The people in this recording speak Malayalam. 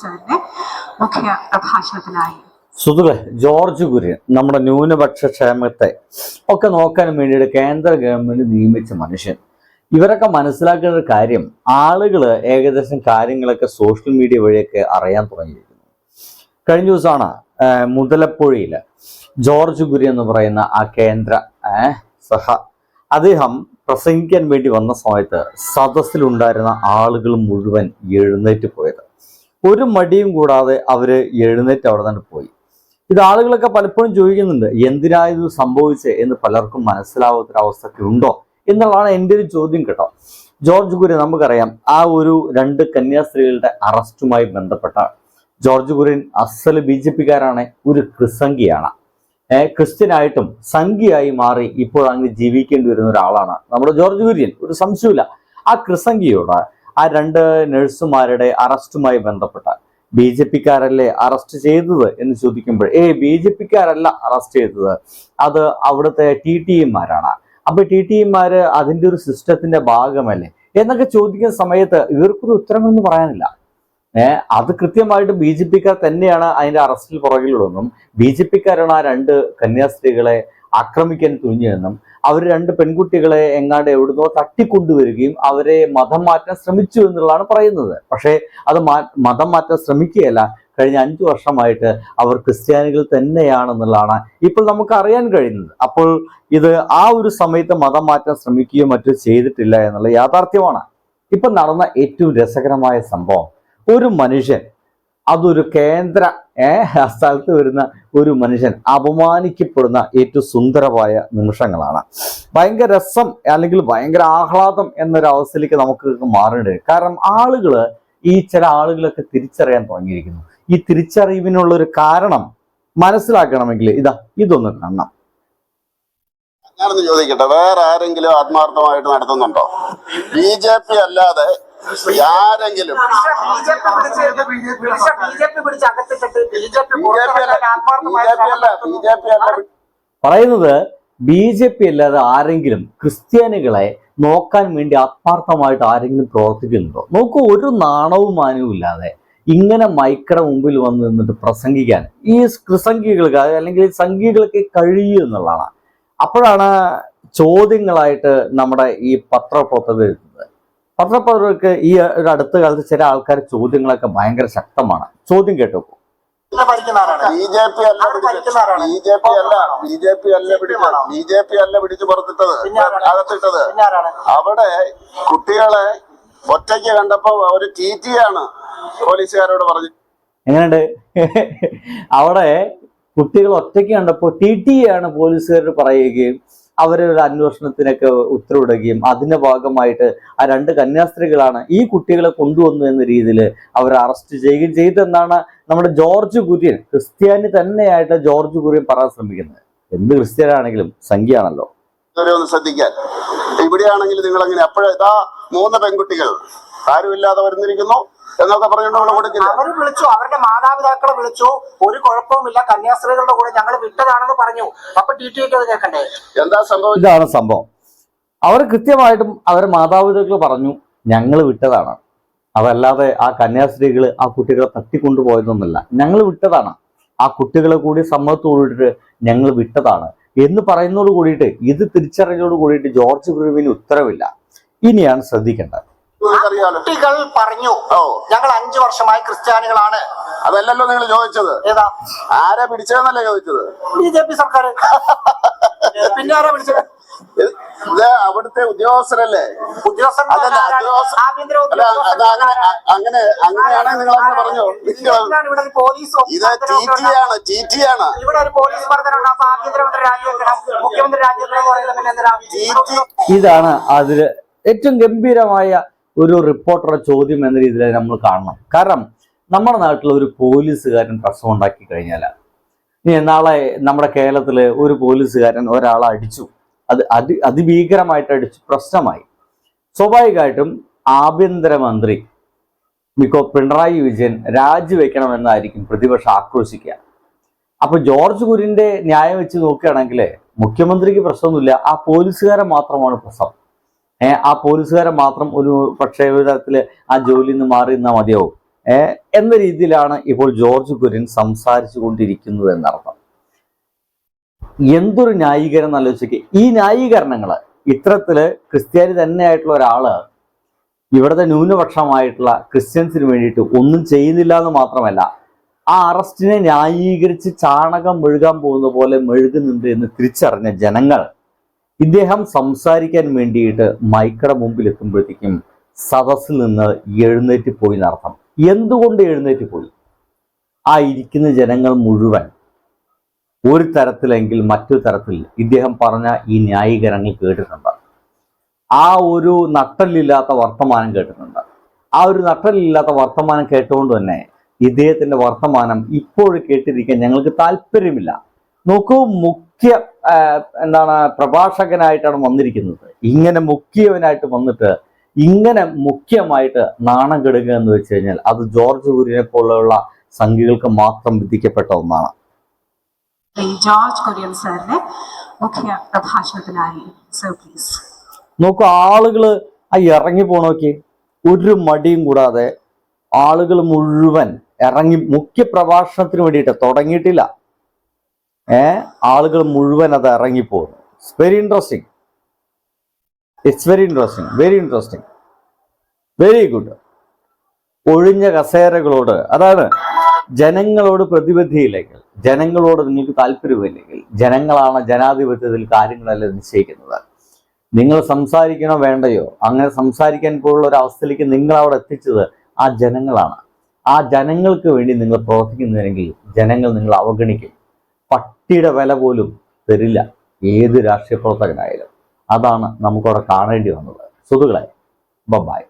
സാറിന്റെ മുഖ്യ പ്രഭാഷണത്തിനായി സുതുവെ ജോർജ് കുര്യൻ നമ്മുടെ ന്യൂനപക്ഷ ക്ഷേമത്തെ ഒക്കെ നോക്കാൻ വേണ്ടിയിട്ട് കേന്ദ്ര ഗവൺമെന്റ് നിയമിച്ച മനുഷ്യൻ. ഇവരൊക്കെ മനസ്സിലാക്കേണ്ട ഒരു കാര്യം ആളുകൾ ഏകദേശം കാര്യങ്ങളൊക്കെ സോഷ്യൽ മീഡിയ വഴിയൊക്കെ അറിയാൻ തുടങ്ങിയിരിക്കുന്നു. കഴിഞ്ഞ ദിവസമാണ് മുതലപ്പുഴയിൽ ജോർജ് കുര്യൻ എന്ന് പറയുന്ന ആ കേന്ദ്ര സഹ അദ്ദേഹം പ്രസംഗിക്കാൻ വേണ്ടി വന്ന സമയത്ത് സദസ്സിലുണ്ടായിരുന്ന ആളുകൾ മുഴുവൻ എഴുന്നേറ്റ് പോയത്. ഒരു മടിയും കൂടാതെ അവർ എഴുന്നേറ്റ് അവിടെ നിന്ന് പോയി. ഇത് ആളുകളൊക്കെ പലപ്പോഴും ചോദിക്കുന്നുണ്ട് എന്തിനാ ഇത് സംഭവിച്ചത് എന്ന് പലർക്കും മനസ്സിലാവാത്തൊരവസ്ഥയൊക്കെ ഉണ്ടോ? എന്നുള്ളതാണ് എന്റെ ഒരു ചോദ്യം കേട്ടോ. ജോർജ് കുര്യൻ നമുക്കറിയാം ആ ഒരു രണ്ട് കന്യാസ്ത്രീകളുടെ അറസ്റ്റുമായി ബന്ധപ്പെട്ട ജോർജ് കുര്യൻ അസൽ ബി ജെ പിക്കാരാണ് ഒരു ക്രിസംഖിയാണ്. ക്രിസ്ത്യനായിട്ടും സംഖ്യയായി മാറി ഇപ്പോൾ അങ്ങ് ജീവിക്കേണ്ടി വരുന്ന ഒരാളാണ്. നമ്മുടെ ജോർജ് കുര്യൻ ഒരു സംശയമില്ല ആ ക്രിസംഗിയോട് ആ രണ്ട് നഴ്സുമാരുടെ അറസ്റ്റുമായി ബന്ധപ്പെട്ട ബി ജെ പിക്കാരല്ലേ അറസ്റ്റ് ചെയ്തത് എന്ന് ചോദിക്കുമ്പോൾ ഏ ബി ജെ പിക്കാരല്ല അറസ്റ്റ് ചെയ്തത്. അത് അവിടുത്തെ ടി ടി ഇമാരാണ് അപ്പൊ ടി ടി ഇമാര് അതിന്റെ ഒരു സിസ്റ്റത്തിന്റെ ഭാഗമല്ലേ? എന്നൊക്കെ ചോദിക്കുന്ന സമയത്ത് ഇവർക്കൊരു ഉത്തരമെന്ന് പറയാനില്ല. ഏഹ് അത് കൃത്യമായിട്ട് ബി ജെ പിക്കാർ തന്നെയാണ് അതിന്റെ അറസ്റ്റിൽ പുറകിലുള്ളതെന്നും ബി ജെ പിക്കാരാണ് ആ രണ്ട് കന്യാസ്ത്രീകളെ ആക്രമിക്കാൻ തുനിഞ്ഞതെന്നും അവർ രണ്ട് പെൺകുട്ടികളെ എങ്ങാണ്ട് എവിടുന്നോ തട്ടിക്കൊണ്ടുവരികയും അവരെ മതം മാറ്റാൻ ശ്രമിച്ചു എന്നുള്ളതാണ് പറയുന്നത്. പക്ഷേ അത് മതം മാറ്റാൻ ശ്രമിക്കുകയല്ല. കഴിഞ്ഞ അഞ്ചു വർഷമായിട്ട് അവർ ക്രിസ്ത്യാനികൾ തന്നെയാണെന്നുള്ളതാണ് ഇപ്പോൾ നമുക്ക് അറിയാൻ കഴിയുന്നത്. അപ്പോൾ ഇത് ആ ഒരു സമയത്ത് മതം മാറ്റാൻ ശ്രമിക്കുകയോ മറ്റോ ചെയ്തിട്ടില്ല എന്നുള്ള യാഥാർത്ഥ്യമാണ്. ഇപ്പം നടന്ന ഏറ്റവും രസകരമായ സംഭവം ഒരു മനുഷ്യൻ അതൊരു കേന്ദ്ര ആ സ്ഥലത്ത് വരുന്ന ഒരു മനുഷ്യൻ അപമാനിക്കപ്പെടുന്ന ഏറ്റവും സുന്ദരമായ നിമിഷങ്ങളാണ്. ഭയങ്കര രസം അല്ലെങ്കിൽ ഭയങ്കര ആഹ്ലാദം എന്നൊരു അവസ്ഥയിലേക്ക് നമുക്ക് മാറേണ്ടി കാരണം ആളുകൾ ഈ ചില ആളുകളൊക്കെ തിരിച്ചറിയാൻ തുടങ്ങിയിരിക്കുന്നു. ഈ തിരിച്ചറിവിനുള്ള ഒരു കാരണം മനസ്സിലാക്കണമെങ്കിൽ ഇതാ ഇതൊന്ന് കാണണം. ഞാനൊന്ന് ചോദിക്കട്ടെ വേറെ ആരെങ്കിലും ആത്മാർത്ഥമായിട്ട് നടത്തുന്നുണ്ടോ? ബി ജെ പി അല്ലാതെ ആരെങ്കിലും ബി ജെ പി പറയുന്നത് ബി ജെ പി അല്ലാതെ ആരെങ്കിലും ക്രിസ്ത്യാനികളെ നോക്കാൻ വേണ്ടി ആത്മാർത്ഥമായിട്ട് ആരെങ്കിലും പ്രവർത്തിക്കുന്നുണ്ടോ? നോക്കൂ ഒരു നാണവും മാനവും ഇല്ലാതെ ഇങ്ങനെ മൈക്കട മുമ്പിൽ വന്ന് നിന്നിട്ട് പ്രസംഗിക്കാൻ ഈ ക്രിസംഗികൾക്ക് അല്ലെങ്കിൽ സംഘികൾക്ക് കഴിയും എന്നുള്ളതാണ്. അപ്പോഴാണ് ചോദ്യങ്ങളായിട്ട് നമ്മുടെ ഈ പത്രപ്രവർത്തകർ പത്രപ്രവർത്തകർക്ക് ഈ ഒരു അടുത്ത കാലത്ത് ചില ആൾക്കാർ ചോദ്യങ്ങളൊക്കെ ഭയങ്കര ശക്തമാണ്. ചോദ്യം കേട്ടു ഭരിക്കുന്ന ആരാണ്? ബി ജെ പി അല്ല ആര് ബി ജെ പി അല്ല. ബി ജെ പി അല്ല പിടിച്ച്. ബി ജെ പി അല്ല പിടിച്ച് പുറത്തിട്ടത്. അകത്തിട്ടത്. അവിടെ കുട്ടികളെ ഒറ്റയ്ക്ക് കണ്ടപ്പോ അവർ ചീറ്റിയാണ് പോലീസുകാരോട് പറഞ്ഞു എങ്ങനെയുണ്ട്? അവിടെ കുട്ടികൾ ഒറ്റയ്ക്ക് കണ്ടപ്പോൾ ടി ടി ആണ് പോലീസുകാരോട് പറയുകയും അവരെ ഒരു അന്വേഷണത്തിനൊക്കെ ഉത്തരവിടുകയും അതിന്റെ ഭാഗമായിട്ട് ആ രണ്ട് കന്യാസ്ത്രീകളാണ് ഈ കുട്ടികളെ കൊണ്ടുവന്നു എന്ന രീതിയിൽ അവർ അറസ്റ്റ് ചെയ്യുകയും ചെയ്തെന്നാണ് നമ്മുടെ ജോർജ് കുര്യൻ. ക്രിസ്ത്യാനി തന്നെയായിട്ട് ജോർജ് കുര്യൻ പറയാൻ ശ്രമിക്കുന്നത്. എന്ത് ക്രിസ്ത്യാനാണെങ്കിലും സംഖ്യയാണല്ലോ. ഒന്ന് ശ്രദ്ധിക്കാൻ. ഇവിടെയാണെങ്കിൽ നിങ്ങൾ അങ്ങനെ അപ്പോഴേ ഇതാ മൂന്ന് പെൺകുട്ടികൾ. ആരുമില്ലാതെ വരുന്നിരിക്കുന്നു? എന്നൊക്കെ പറഞ്ഞുകൊണ്ട് കൊടുക്കില്ല അവർ വിളിച്ചു അവരുടെ മാതാപിതാക്കളെ വിളിച്ചു. ഒരു കുഴപ്പവുമില്ല കന്യാസ്ത്രീകളുടെ കൂടെ ഞങ്ങൾ വിട്ടതാണെന്ന് പറഞ്ഞു. അപ്പൊ ടി ടി ഒക്കെ അത് കേൾക്കണ്ടേ? എന്താ സംഭവം? ഇതാണ് സംഭവം. അവർ കൃത്യമായിട്ടും അവരെ മാതാപിതാക്കൾ പറഞ്ഞു ഞങ്ങൾ വിട്ടതാണ്. അതല്ലാതെ ആ കന്യാസ്ത്രീകൾ ആ കുട്ടികളെ തട്ടിക്കൊണ്ടുപോയതൊന്നുമല്ല. ഞങ്ങൾ വിട്ടതാണ്. ആ കുട്ടികളെ കൂടി സമ്മതത്തോടിട്ട് ഞങ്ങൾ വിട്ടതാണ്. എന്ന് പറയുന്നതോട് കൂടിയിട്ട് ഇത് തിരിച്ചറിഞ്ഞോട് കൂടിയിട്ട് ജോർജ് ഗുരുവിന് ഉത്തരവില്ല. ഇനിയാണ് ശ്രദ്ധിക്കേണ്ടത്. നിങ്ങൾക്കറിയാലോ? കുട്ടികൾ പറഞ്ഞു. ഓ. ഞങ്ങൾ അഞ്ചു വർഷമായി ക്രിസ്ത്യാനികളാണ്. അതല്ലല്ലോ നിങ്ങൾ ചോദിച്ചത്. ഏതാ? ആരാ പിടിച്ചതെന്നല്ലേ ചോദിച്ചത്? ബി ജെ പി സർക്കാർ പിന്നെ ആരാ പിടിച്ചത്? ഇത് അവിടുത്തെ ഉദ്യോഗസ്ഥരല്ലേ? അതല്ല? ഉദ്യോഗസ്ഥ- അങ്ങനെ അങ്ങനെ അങ്ങനെയാണെങ്കിൽ നിങ്ങൾ അങ്ങനെ പറഞ്ഞു എന്തിനാണ് ഇവിടെ ഒരു പോലീസ് ഇത് ഓഫീസർ ടി ടി ആണ് ടി ടി ആണ്. ഇവിടെ ഒരു പോലീസ് മർദ്ദനുണ്ട് അപ്പൊ ആഭ്യന്തരമന്ത്രി രാജിവെക്കണം. മുഖ്യമന്ത്രി രാജിവെക്കണം എന്ന് പറയുന്നത് പിന്നെ എന്തിനാ? ടി ടി ഇതാണ് അതിൽ ഏറ്റവും ഗംഭീരമായ ഒരു റിപ്പോർട്ടറുടെ ചോദ്യം എന്ന രീതിയിൽ നമ്മൾ കാണണം. കാരണം നമ്മുടെ നാട്ടിൽ ഒരു പോലീസുകാരൻ പ്രശ്നം ഉണ്ടാക്കി കഴിഞ്ഞാൽ നാളെ നമ്മുടെ കേരളത്തിൽ ഒരു പോലീസുകാരൻ ഒരാളെ അടിച്ചു. അത് അതി അതിഭീകരമായിട്ട് അടിച്ചു. പ്രശ്നമായി. സ്വാഭാവികമായിട്ടും ആഭ്യന്തരമന്ത്രി മിക്കോ പിണറായി വിജയൻ രാജിവെക്കണമെന്നായിരിക്കും പ്രതിപക്ഷം ആക്രോശിക്കുക. അപ്പൊ ജോർജ് കുര്യന്റെ ന്യായം വെച്ച് നോക്കുകയാണെങ്കിൽ മുഖ്യമന്ത്രിക്ക് പ്രശ്നമൊന്നുമില്ല. ആ പോലീസുകാരൻ മാത്രമാണ് പ്രശ്നം. ആ പോലീസുകാരൻ മാത്രം ഒരു പക്ഷേ ഒരു തരത്തിൽ ആ ജോലിയിൽ നിന്ന് മാറി നിന്നാൽ മതിയാവും. എന്ന രീതിയിലാണ് ഇപ്പോൾ ജോർജ് കുര്യൻ സംസാരിച്ചു കൊണ്ടിരിക്കുന്നത് എന്നർത്ഥം. എന്തൊരു ന്യായീകരണം ആലോചിക്കുക ഈ ന്യായീകരണങ്ങൾ ഇത്തരത്തിൽ ക്രിസ്ത്യാനി തന്നെയായിട്ടുള്ള ഒരാൾ ഇവിടുത്തെ ന്യൂനപക്ഷമായിട്ടുള്ള ക്രിസ്ത്യൻസിന് വേണ്ടിയിട്ട് ഒന്നും ചെയ്യുന്നില്ല എന്ന് മാത്രമല്ല ആ അറസ്റ്റിനെ ന്യായീകരിച്ച് ചാണകം മെഴുകാൻ പോകുന്ന പോലെ മെഴുകുന്നുണ്ട് എന്ന് തിരിച്ചറിഞ്ഞ ജനങ്ങൾ ഇദ്ദേഹം സംസാരിക്കാൻ വേണ്ടിയിട്ട് മൈക്കയുടെ മുമ്പിൽ എത്തുമ്പോഴത്തേക്കും സദസ്സിൽ നിന്ന് എഴുന്നേറ്റ് പോയി നടത്തം എന്തുകൊണ്ട് എഴുന്നേറ്റ് പോയി? ആ ഇരിക്കുന്ന ജനങ്ങൾ മുഴുവൻ ഒരു തരത്തിലെങ്കിൽ മറ്റു തരത്തിൽ ഇദ്ദേഹം പറഞ്ഞ ഈ ന്യായീകരണങ്ങൾ കേട്ടിട്ടുണ്ട്. ആ ഒരു നട്ടലില്ലാത്ത വർത്തമാനം കേട്ടിട്ടുണ്ട്. ആ ഒരു നട്ടലില്ലാത്ത വർത്തമാനം കേട്ടുകൊണ്ട് തന്നെ ഇദ്ദേഹത്തിന്റെ വർത്തമാനം ഇപ്പോൾ കേട്ടിരിക്കാൻ ഞങ്ങൾക്ക് താല്പര്യമില്ല. നോക്കൂ മുഖ്യ എന്താണ് പ്രഭാഷകനായിട്ടാണ് വന്നിരിക്കുന്നത്. ഇങ്ങനെ മുഖ്യവനായിട്ട് വന്നിട്ട് ഇങ്ങനെ മുഖ്യമായിട്ട് നാണം കെടുക എന്ന് വെച്ച് കഴിഞ്ഞാൽ അത് ജോർജ് കുര്യനെ പോലെയുള്ള സംഖ്യകൾക്ക് മാത്രം വിധിക്കപ്പെട്ട ഒന്നാണ്. ജോർജ് കുര്യൻ സാറിന്റെ മുഖ്യ പ്രഭാഷണത്തിനായി സർ പ്ലീസ് നോക്കൂ ആളുകൾ ആ ഇറങ്ങി പോണോക്കി ഒരു മടിയും കൂടാതെ ആളുകൾ മുഴുവൻ ഇറങ്ങി മുഖ്യ പ്രഭാഷണത്തിന് വേണ്ടിയിട്ട് തുടങ്ങിയിട്ടില്ല. ആളുകൾ മുഴുവൻ അത് ഇറങ്ങിപ്പോകുന്നു. It's very interesting it's very interesting very interesting very good ഒഴിഞ്ഞ കസേരകളോട് അതാണ് ജനങ്ങളോട് പ്രതിബദ്ധിയില്ലെങ്കിൽ ജനങ്ങളോട് നിങ്ങൾക്ക് താല്പര്യമില്ലെങ്കിൽ ജനങ്ങളാണ് ജനാധിപത്യത്തിൽ കാര്യങ്ങളെല്ലാം നിശ്ചയിക്കുന്നത്. നിങ്ങൾ സംസാരിക്കണോ വേണ്ടയോ? അങ്ങനെ സംസാരിക്കാൻ പോലുള്ള ഒരു അവസ്ഥയിലേക്ക് നിങ്ങൾ അവിടെ എത്തിച്ചത് ആ ജനങ്ങളാണ്. ആ ജനങ്ങൾക്ക് വേണ്ടി നിങ്ങൾ പ്രവർത്തിക്കുന്നുവെങ്കിൽ ജനങ്ങൾ നിങ്ങൾ അവഗണിക്കും. പട്ടിയുടെ വില പോലും തരില്ല. ഏത് രാഷ്ട്രീയ പ്രവർത്തകനായാലും. അതാണ് നമുക്കവിടെ കാണേണ്ടി വന്നത്. സുഹൃത്തുക്കളെ ബബായ്